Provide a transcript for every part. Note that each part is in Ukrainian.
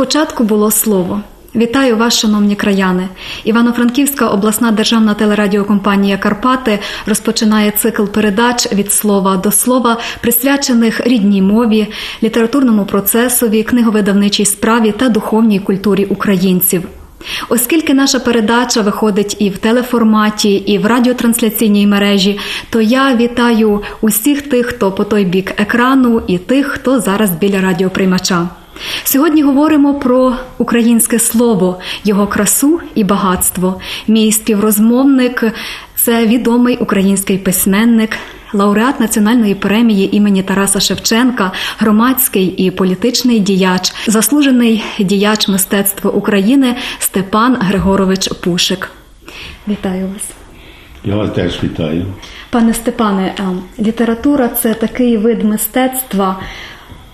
Спочатку було слово. Вітаю вас, шановні краяни. Івано-Франківська обласна державна телерадіокомпанія Карпати розпочинає цикл передач від слова до слова, присвячених рідній мові, літературному процесові, книговидавничій справі та духовній культурі українців. Оскільки наша передача виходить і в телеформаті, і в радіотрансляційній мережі, то я вітаю усіх тих, хто по той бік екрану, і тих, хто зараз біля радіоприймача. Сьогодні говоримо про українське слово, його красу і багатство. Мій співрозмовник це відомий український письменник, лауреат національної премії імені Тараса Шевченка, громадський і політичний діяч, заслужений діяч мистецтва України Степан Григорович Пушик. Вітаю вас. Я вас теж вітаю. Пане Степане, е, література це такий вид мистецтва,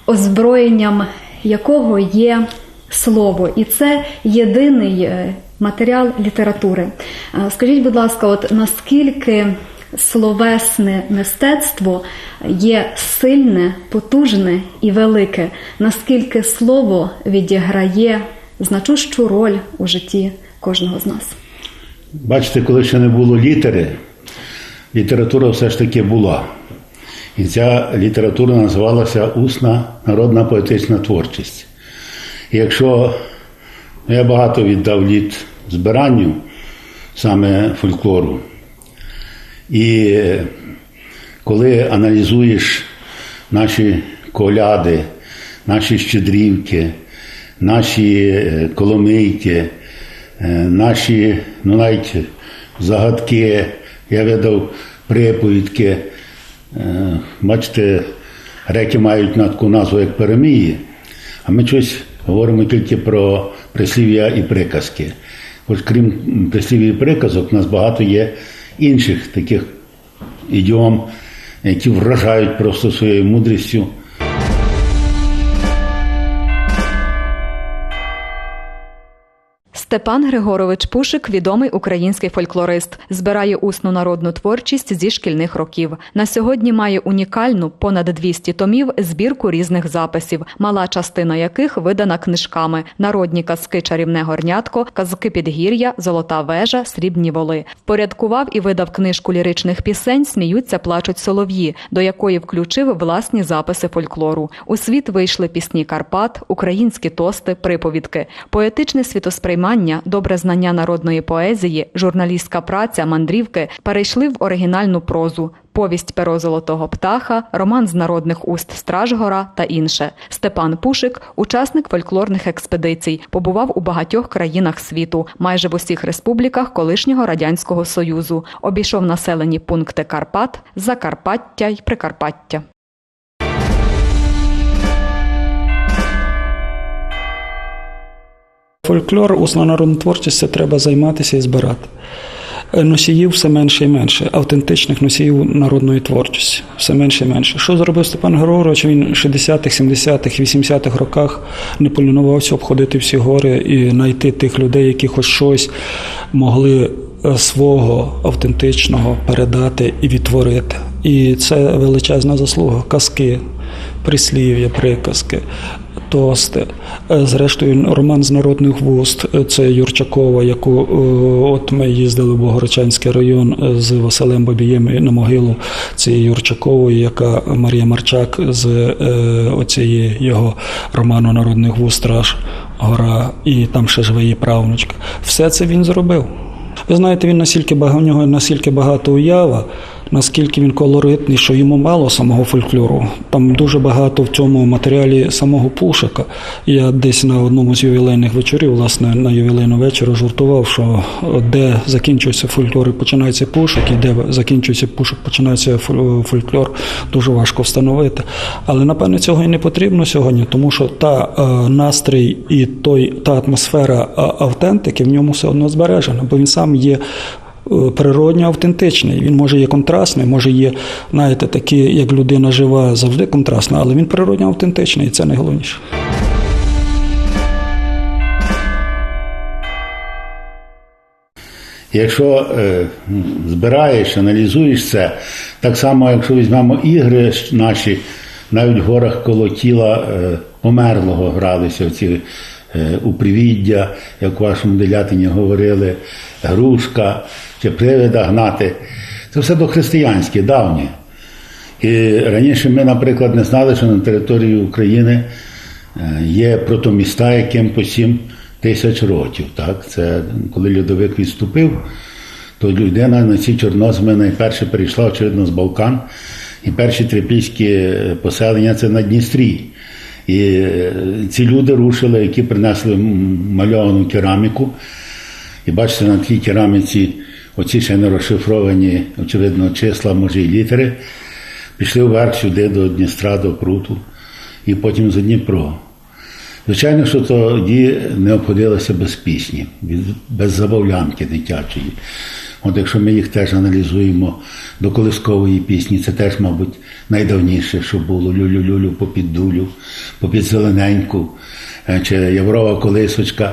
озброєнням якого є слово, і це єдиний е, матеріал літератури. Е, Скажіть, будь ласка, от наскільки словесне мистецтво є сильне, потужне і велике, наскільки слово відіграє значущу роль у житті кожного з нас? Бачите, коли ще не було літери, література все ж таки була. І ця література називалася Усна народна поетична творчість. І якщо ну, я багато віддав літ збиранню саме фольклору, і коли аналізуєш наші коляди, наші щедрівки, наші е, коломийки, е, наші, ну навіть загадки, я видав приповідки. Е, Бачите, реки мають на таку назву як перемії, а ми щось говоримо тільки про прислів'я і приказки. Хоч крім прислів'я і приказок, у нас багато є інших таких ідіом, які вражають просто своєю мудрістю. Степан Григорович Пушик відомий український фольклорист, збирає усну народну творчість зі шкільних років. На сьогодні має унікальну понад 200 томів збірку різних записів, мала частина яких видана книжками: народні казки Чарівне горнятко, казки підгір'я, Золота вежа, Срібні воли. Впорядкував і видав книжку ліричних пісень Сміються, плачуть солов'ї, до якої включив власні записи фольклору. У світ вийшли пісні Карпат, українські тости, приповідки, поетичне світосприймання, добре знання народної поезії, журналістська праця, мандрівки перейшли в оригінальну прозу. Повість перо золотого птаха, роман з народних уст Стражгора та інше. Степан Пушик, учасник фольклорних експедицій, побував у багатьох країнах світу, майже в усіх республіках колишнього радянського союзу. Обійшов населені пункти Карпат, Закарпаття й Прикарпаття. Фольклор, усна народна творчість це треба займатися і збирати. Е, Носіїв все менше і менше, автентичних носіїв народної творчості, все менше і менше. Що зробив Степан Григорович? Він в 60-х, 70-х, 80-х роках не полінувався обходити всі гори і знайти тих людей, які хоч щось могли е, свого автентичного передати і відтворити. І це величезна заслуга. Казки, прислів'я, приказки, тости. Е, Зрештою, роман з народних вуст е, це Юрчакова, яку е, от ми їздили в Богородчанський район з Василем Бабієм на могилу цієї Юрчакової, яка Марія Марчак з оцієї його роману Народних вуст Страж Гора, і там ще живе її правнучка. Все це він зробив. Ви знаєте, він настільки багато, у нього настільки багато уява, наскільки він колоритний, що йому мало самого фольклору. Там дуже багато в цьому матеріалі самого Пушика. Я десь на одному з ювілейних вечорів, власне, на ювілейну вечору жартував, що де закінчується фольклор і починається пушик, і де закінчується пушик, починається фоль- фольклор, дуже важко встановити. Але напевне цього і не потрібно сьогодні, тому що та е, настрій і той, та атмосфера е, автентики в ньому все одно збережена, бо він сам є. Природньо автентичний. Він може є контрастний, може є, знаєте, такий, як людина жива, завжди контрастна, але він природньо автентичний, і це найголовніше. Якщо е, збираєш, аналізуєш це, так само, якщо візьмемо ігри наші, навіть в горах коло тіла е, померлого гралися ці е, упривіддя, як у вашому делятині говорили, грушка чи привида гнати. Це все дохристиянське, давнє. І раніше ми, наприклад, не знали, що на території України е, є протоміста, яким по 7 тисяч років. Так? Це коли льодовик відступив, то людина на ці чорноземи найперше перейшла, очевидно, з Балкан. І перші трипільські поселення це на Дністрі. І е, ці люди рушили, які принесли мальовану кераміку. І бачите, на тій кераміці оці ще не розшифровані, очевидно, числа, може, і літери. Пішли вверх сюди до Дністра, до Пруту, і потім за Дніпро. Звичайно, що тоді не обходилося без пісні, без забавлянки дитячої. От якщо ми їх теж аналізуємо до колискової пісні, це теж, мабуть, найдавніше, що було люлю-люлю попід дулю, попід зелененьку, е, чи Яврова колисочка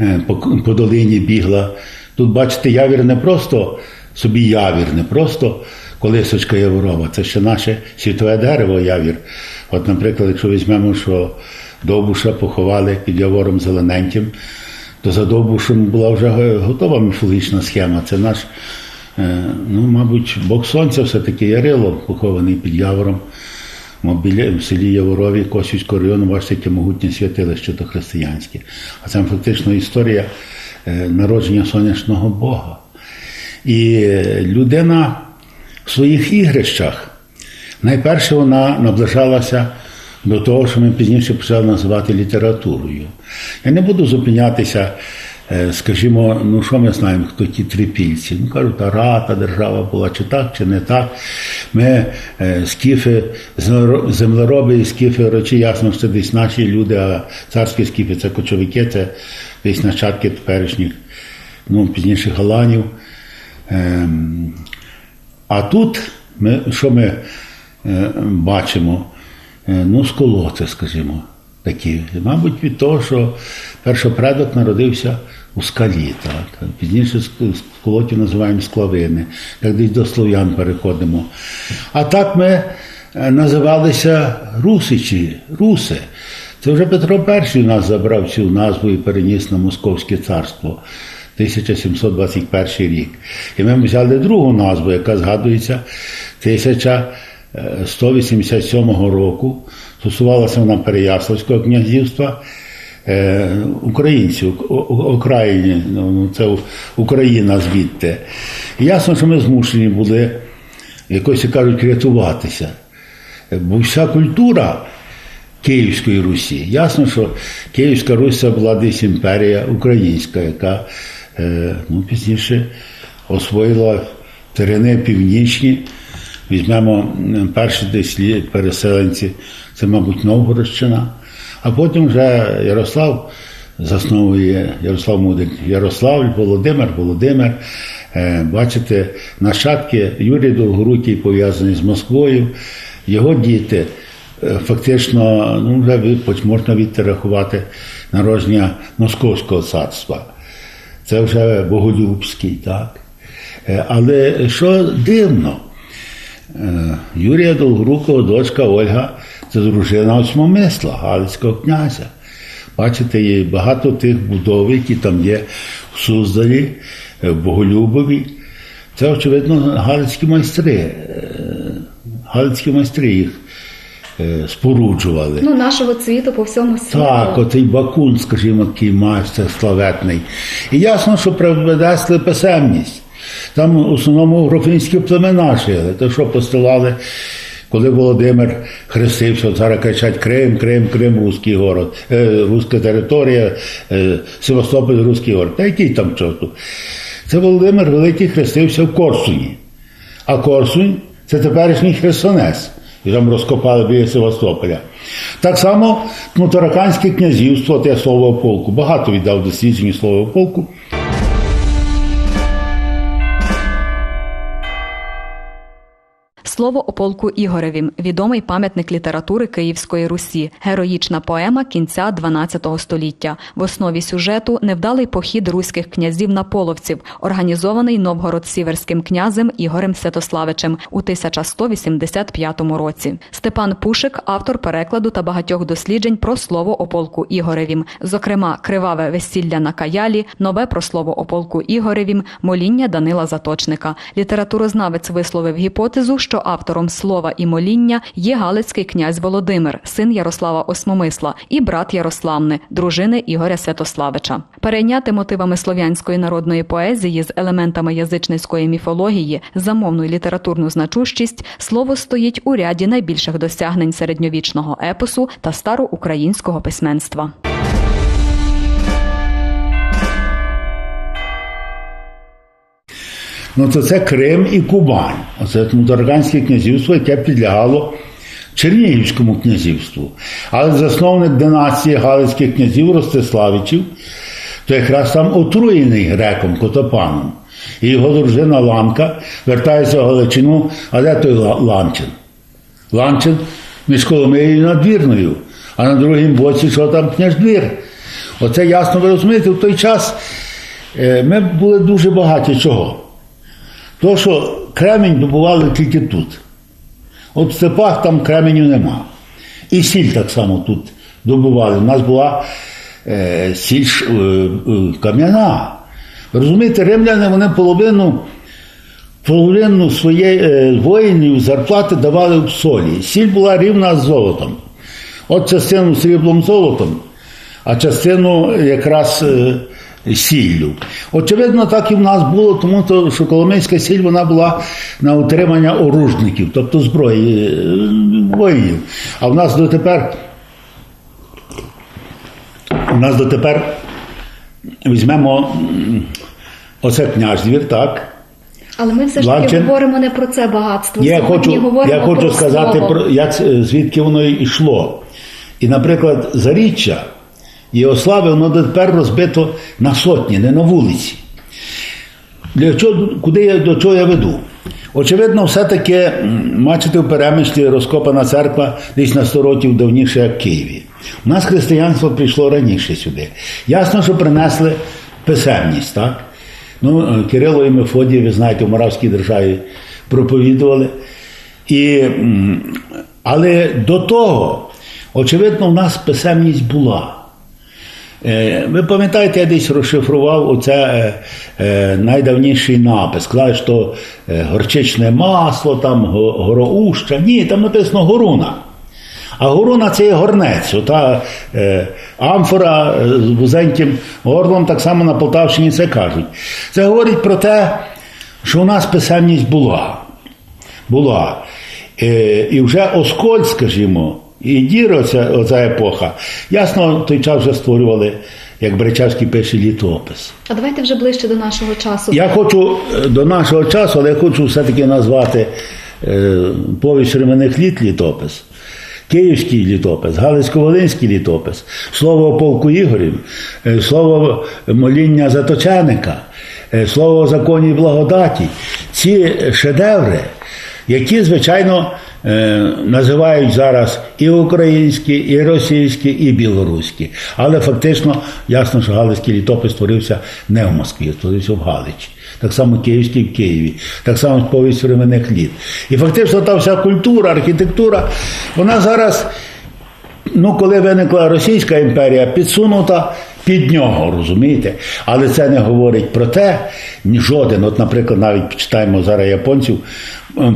е, по, по долині бігла. Тут, бачите, явір не просто собі явір, не просто колисочка Яворова, це ще наше світове дерево явір. От, наприклад, якщо візьмемо, що Довбуша поховали під Явором Зелененьким, то за Довбушем була вже готова міфологічна схема. Це наш, е, ну, мабуть, Бог Сонця все-таки Ярило, похований під Явором. В селі Яворові Косівського району, бачите, яке могутнє святилище то християнське. А це фактично історія народження сонячного Бога. І е, людина в своїх ігрищах найперше вона наближалася до того, що ми пізніше почали називати літературою. Я не буду зупинятися, е, скажімо, ну що ми знаємо, хто ті трипільці. Ну кажуть, арата держава була, чи так, чи не так. Ми е, скіфи, землероби і скіфи речі, ясно, що це десь наші люди, а царські скіфи це кочовики, це десь нащадки теперішніх, ну, пізніше галанів. Ем, а тут ми, що ми е, бачимо? Е, ну, сколоти, скажімо, такі. Мабуть, від того, що першопредок народився у скалі, так. Пізніше ск- сколотів називаємо склавини, як десь до слов'ян переходимо. А так ми е, називалися русичі, руси. Це вже Петро І нас забрав цю назву і переніс на Московське царство. 1721 рік. І ми взяли другу назву, яка згадується 1187 року. Стосувалася вона Переяславського князівства. Е, Українців, о- о- ну, це Україна звідти. І ясно, що ми змушені були якось кажуть рятуватися. Бо вся культура Київської Русі. Ясно, що Київська Русь це була десь імперія українська, яка е, ну, пізніше освоїла терени північні. Візьмемо перші десь переселенці, це, мабуть, Новгородщина. А потім вже Ярослав засновує Ярослав Мудрик, Ярославль, Володимир, Володимир. Е, Бачите, нащадки Юрій Довгорукий пов'язаний з Москвою, його діти. Е, Фактично, ну вже можна відрахувати народження Московського царства. Це вже Боголюбський, так. Е, Але що дивно, Е, Юрія Долгорукова, дочка Ольга, це дружина осьмомисла, Галицького князя. Бачите, є багато тих будов, які там є в Суздалі, в Боголюбові. Це, очевидно, галицькі майстри. Галицькі майстри їх споруджували. Ну, нашого цвіту по всьому світу. Так, отий Бакун, скажімо, такий майстер славетний. І ясно, що привнесли писемність. Там в основному грофінські племена жили. То що постилали, коли Володимир хрестився, зараз кричать Крим, Крим, Крим, Руський город, е, Руська територія, е, Севастополь, Руський город. Та який там чорту? Це Володимир Великий хрестився в Корсуні. А Корсунь це теперішній Херсонес. І там розкопали біля Севастополя. Так само ну, Тараканське князівство, те слово полку. Багато віддав дослідженню слово полку. Слово о полку Ігоревім відомий пам'ятник літератури Київської Русі, героїчна поема кінця XII століття. В основі сюжету невдалий похід руських князів на половців, організований Новгород-Сіверським князем Ігорем Святославичем у 1185 році. Степан Пушик, автор перекладу та багатьох досліджень про слово о полку Ігоревім, зокрема Криваве весілля на Каялі, нове про слово о полку Ігоревім, моління Данила Заточника. Літературознавець висловив гіпотезу, що автором слова і моління є галицький князь Володимир, син Ярослава Осмомисла, і брат Ярославни, дружини Ігоря Святославича. Перейняти мотивами слов'янської народної поезії з елементами язичницької міфології, замовну і літературну значущість, слово стоїть у ряді найбільших досягнень середньовічного епосу та староукраїнського письменства. Ну, то це Крим і Кубань. Оце Тарганське князівство, яке підлягало Чернігівському князівству. Але засновник династії Галицьких князів Ростиславичів, то якраз там отруєний греком Котопаном. І його дружина Ланка вертається в Галичину, а де той Ланчин? Ланчин між Коломиєю і Надвірною, а на другому боці, що там княждвір. Оце ясно ви розумієте, в той час е, ми були дуже багаті чого. То, що кремінь добували тільки тут. От в степах там кременю нема. І сіль так само тут добували. У нас була е, сіль е, е, кам'яна. Розумієте, римляни вони половину, половину своєї е, воїнів зарплати давали в солі. Сіль була рівна з золотом. От частину сріблом золотом, а частину якраз е, сіллю. Очевидно, так і в нас було, тому що Коломийська сіль вона була на утримання оружників, тобто зброї е, воїнів. А в нас дотепер, у нас дотепер візьмемо оце княждвір, так? Але ми все ж таки Ланчин. говоримо не про це багатство. Я Сьогодні хочу, говоримо я хочу про сказати, слово. про як, звідки воно йшло. І, наприклад, заріччя Єослави, воно тепер розбито на сотні, не на вулиці. Для чого, куди я, до чого я веду? Очевидно, все-таки, бачите, в перемишлі розкопана церква десь на 100 років давніше, як в Києві. У нас християнство прийшло раніше сюди. Ясно, що принесли писемність, так? Ну, е, Кирило і Мефодій, ви знаєте, в Моравській державі проповідували. І, але до того, очевидно, в нас писемність була. Е, Ви пам'ятаєте, я десь розшифрував оце е, е, найдавніший напис. Сказали, що горчичне масло, там гороуща. Ні, там написано горуна. А горуна це є горнець. Ота амфора з вузеньким горлом, так само на Полтавщині це кажуть. Це говорить про те, що у нас писемність була. Була. І вже Осколь, скажімо, і Дір, оця, оця епоха, ясно, той час вже створювали, як Бречевський пише, літопис. А давайте вже ближче до нашого часу. Я хочу до нашого часу, але я хочу все-таки назвати е, повість временних літ літопис. Київський літопис, Галицько-Волинський літопис, слово полку Ігорів, е, слово моління Заточеника, е, слово законі благодаті. Ці шедеври, які, звичайно, називають зараз і українські, і російські, і білоруські. Але фактично ясно, що Галицький літопис створився не в Москві, створився в Галичі. Так само Київський в Києві, так само повість временних літ. І фактично та вся культура, архітектура, вона зараз Ну, коли виникла Російська імперія, підсунута під нього, розумієте? Але це не говорить про те, ні жоден. От, наприклад, навіть читаємо зараз японців,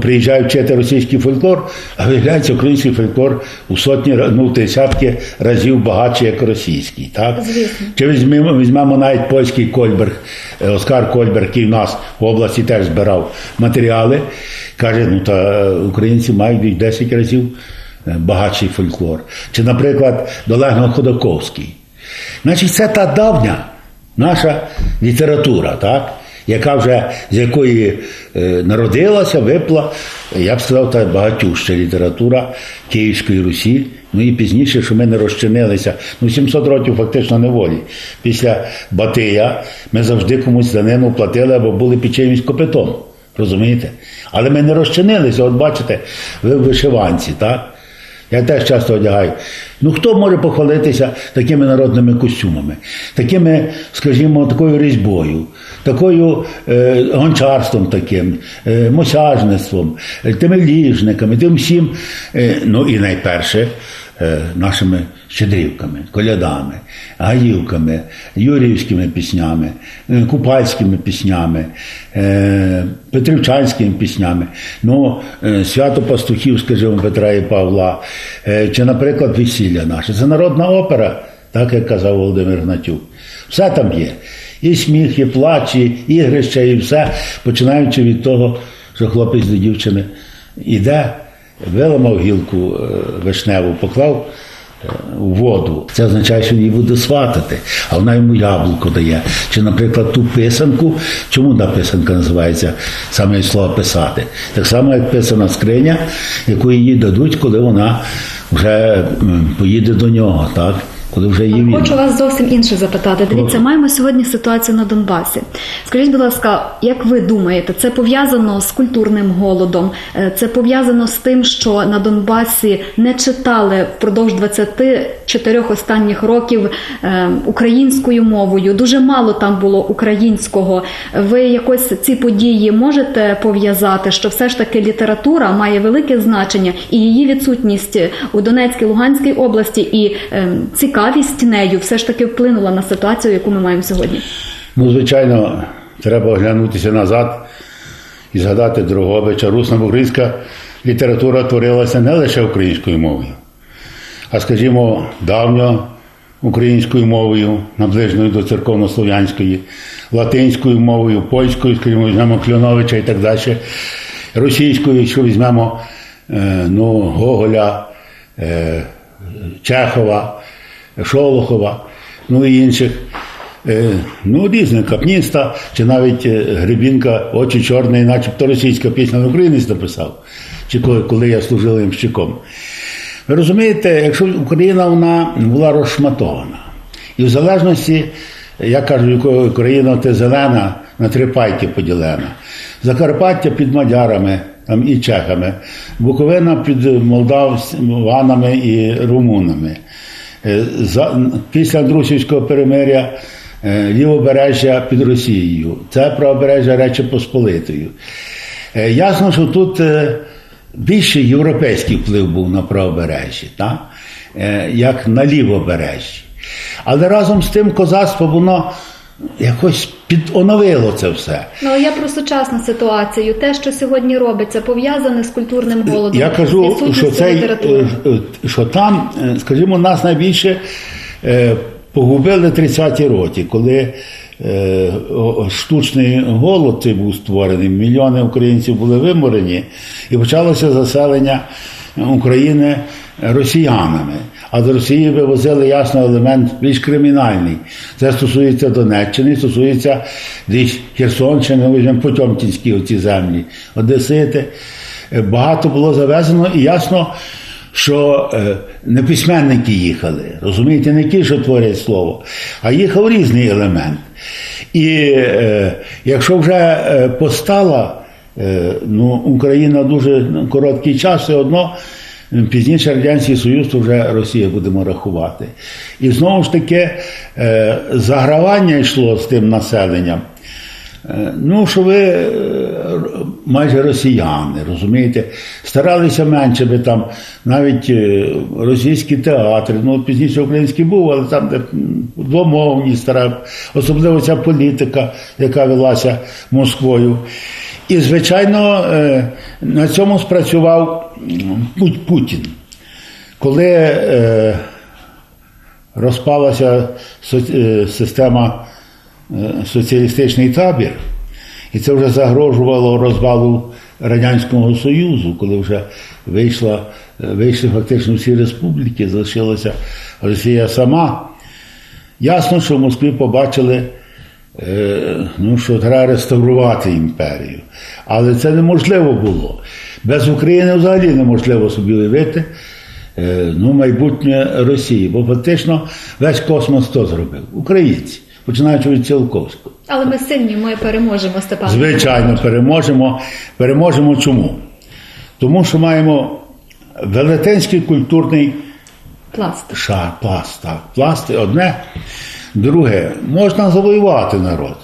приїжджають вчити російський фольклор, а виявляється, український фольклор у сотні, ну, десятки разів багатший, як російський. Так? Звісно. Чи візьмемо, візьмемо навіть польський Кольберг, е, Оскар Кольберг, який в нас в області теж збирав матеріали, каже, ну та е, українці мають в 10 разів е, багатший фольклор. Чи, наприклад, Долегно Ходаковський. Значить, це та давня наша література, так? яка вже з якої е, народилася, випла, я б сказав, та багатюща література Київської Русі. Ну і пізніше, що ми не розчинилися. Ну, 700 років фактично неволі. Після Батия ми завжди комусь данину платили або були під чимось копитом. Розумієте? Але ми не розчинилися, от бачите, ви в вишиванці, так? Я теж часто одягаю. Ну хто може похвалитися такими народними костюмами, такими, скажімо, такою різьбою, такою е, гончарством таким, е, мосяжництвом, е, тими ліжниками, тим всім, е, ну і найперше, нашими щедрівками, колядами, гаївками, юріївськими піснями, е, купальськими піснями, е, петрівчанськими піснями, ну, е, свято пастухів, скажімо, Петра і Павла, е, чи, наприклад, весілля наше. Це народна опера, так як казав Володимир Гнатюк. Все там є. І сміх, і плач, і ігрища, і все, починаючи від того, що хлопець до дівчини іде, виламав гілку е, вишневу, поклав е, у воду. Це означає, що він її буде сватати, а вона йому яблуко дає. Чи, наприклад, ту писанку, чому та писанка називається саме слово писати? Так само, як писана скриня, яку їй дадуть, коли вона вже поїде до нього, так? Коли вже її вільно. Хочу вас зовсім інше запитати. Дивіться, маємо сьогодні ситуацію на Донбасі. Скажіть, будь ласка, як ви думаєте, це пов'язано з культурним голодом? Е, Це пов'язано з тим, що на Донбасі не читали впродовж 24 останніх років е, українською мовою. Дуже мало там було українського. Ви якось ці події можете пов'язати, що все ж таки література має велике значення, і її відсутність у Донецькій Луганській області і е, цікавість нею все ж таки вплинула на ситуацію, яку ми маємо сьогодні. Ну, звичайно, треба оглянутися назад і згадати Дрогобича. Русна українська література творилася не лише українською мовою, а, скажімо, давньо українською мовою, наближеною до церковнослов'янської, латинською мовою, польською, скажімо, візьмемо Кльоновича і так далі, російською, якщо візьмемо е, ну, Гоголя, е, Чехова, Шолохова, ну і інших. Е, Ну, різних капніста, чи навіть е, Гребінка, очі чорні, начебто російська пісня на українець написав, чи коли, коли я служив ямщиком. Ви розумієте, якщо Україна вона була розшматована, і в залежності, я кажу, Україна ти зелена, на три пайки поділена. Закарпаття під мадярами там, і чехами, Буковина під молдаванами і румунами. Е, після Друсівського перемиря е, лівобережжя під Росією, це правобережжя Речі Посполитою. Е, Ясно, що тут більший європейський вплив був на правобережжі, так? Як на лівобережжі. Але разом з тим козацтво воно якось підоновило це все. Ну я про сучасну ситуацію. Те, що сьогодні робиться, пов'язане з культурним голодом. Я кажу, що, цей, е, е, що там, е, скажімо, нас найбільше погубили 30-ті роки, коли штучний голод цей був створений, мільйони українців були виморені, і почалося заселення України росіянами. А з Росії вивозили ясно елемент більш кримінальний. Це стосується Донеччини, стосується десь Херсонщини, візьмемо Потьомкінські оці землі, Одесити. Е, Багато було завезено, і ясно, що е, не письменники їхали, розумієте, не ті, що творять слово, а їхав різний елемент. І е, якщо вже е, постала е, ну, Україна дуже на короткий час, все одно пізніше Радянський Союз, то вже Росія будемо рахувати. І знову ж таки е, загравання йшло з тим населенням. Е, Ну, що ви е, майже росіяни, розумієте, старалися менше би там навіть російські театри, ну пізніше український був, але там де двомовні стара, особливо ця політика, яка велася Москвою. І, звичайно, на цьому спрацював Путін. Коли е, розпалася е, система е, соціалістичний табір, і це вже загрожувало розвалу Радянського Союзу, коли вже вийшла, е, вийшли фактично всі республіки, залишилася Росія сама. Ясно, що в Москві побачили, ну, що треба реставрувати імперію. Але це неможливо було. Без України взагалі неможливо собі уявити е, ну, майбутнє Росії. Бо фактично весь космос хто зробив? Українці. починаючи від Цілковського. Але ми сильні, ми переможемо Степан. Звичайно, переможемо. Переможемо чому? Тому що маємо велетенський культурний Пласт. шар, пласт. Так. Пласт одне. Друге, можна завоювати народ.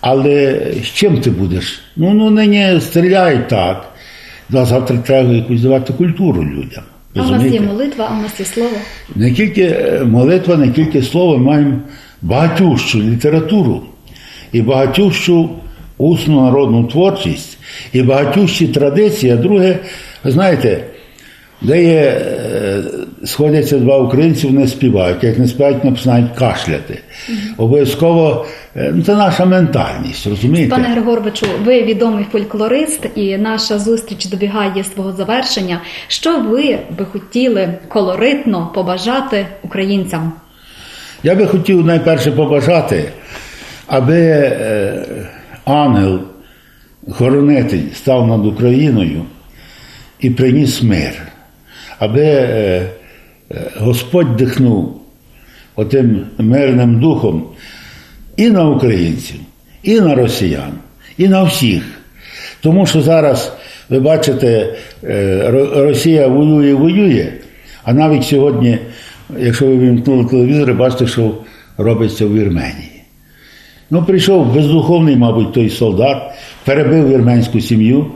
Але з чим ти будеш? Ну, ну нині стріляють так. Ну, А завтра треба якусь давати культуру людям. А у нас є молитва, а у нас є слово. Не тільки е, молитва, не тільки слово, ми маємо багатющу літературу і багатющу усну народну творчість, і багатющі традиції. А друге, ви знаєте, де є, е, сходяться два українці, вони співають. Як не співають, вони починають кашляти. Обов'язково е, ну, це наша ментальність, розумієте? Пане Григоровичу, ви відомий фольклорист, і наша зустріч добігає свого завершення. Що ви би хотіли колоритно побажати українцям? Я би хотів найперше побажати, аби е, ангел хоронитель став над Україною і приніс мир, аби е, Господь дихнув отим мирним духом і на українців, і на росіян, і на всіх. Тому що зараз, ви бачите, е, Росія воює, воює, а навіть сьогодні, якщо ви вімкнули телевізор, бачите, що робиться в Вірменії. Ну, прийшов бездуховний, мабуть, той солдат, перебив вірменську сім'ю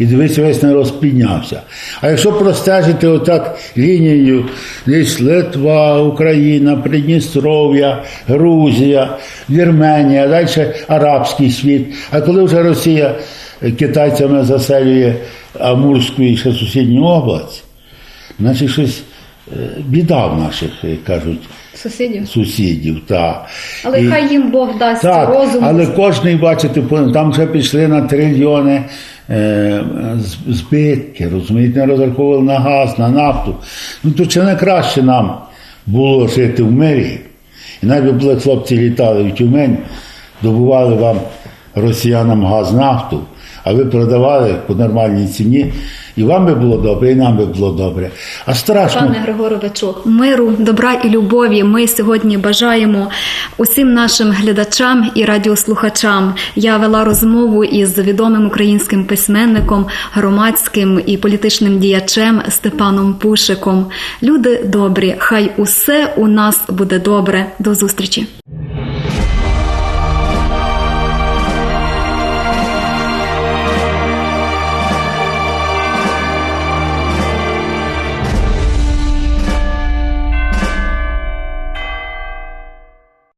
і дивиться, весь народ піднявся. А якщо простежити отак лінією, десь Литва, Україна, Придністров'я, Грузія, Вірменія, далі арабський світ. А коли вже Росія китайцями заселює Амурську і ще сусідню область, значить щось е, біда в наших, кажуть, Сусідів. сусідів. Та. Але І- хай їм Бог дасть так, розум. але кожний, бачите, там вже пішли на трильйони е, збитки, розумієте, не розраховували на газ, на нафту. Ну то чи не краще нам було жити в мирі? І навіть були хлопці літали в Тюмень, добували вам росіянам газ, нафту, а ви продавали по нормальній ціні, і вам би було добре, і нам би було добре. А страшно. Пане Григоровичу, миру, добра і любові ми сьогодні бажаємо усім нашим глядачам і радіослухачам. Я вела розмову із відомим українським письменником, громадським і політичним діячем Степаном Пушиком. Люди добрі, хай усе у нас буде добре. До зустрічі.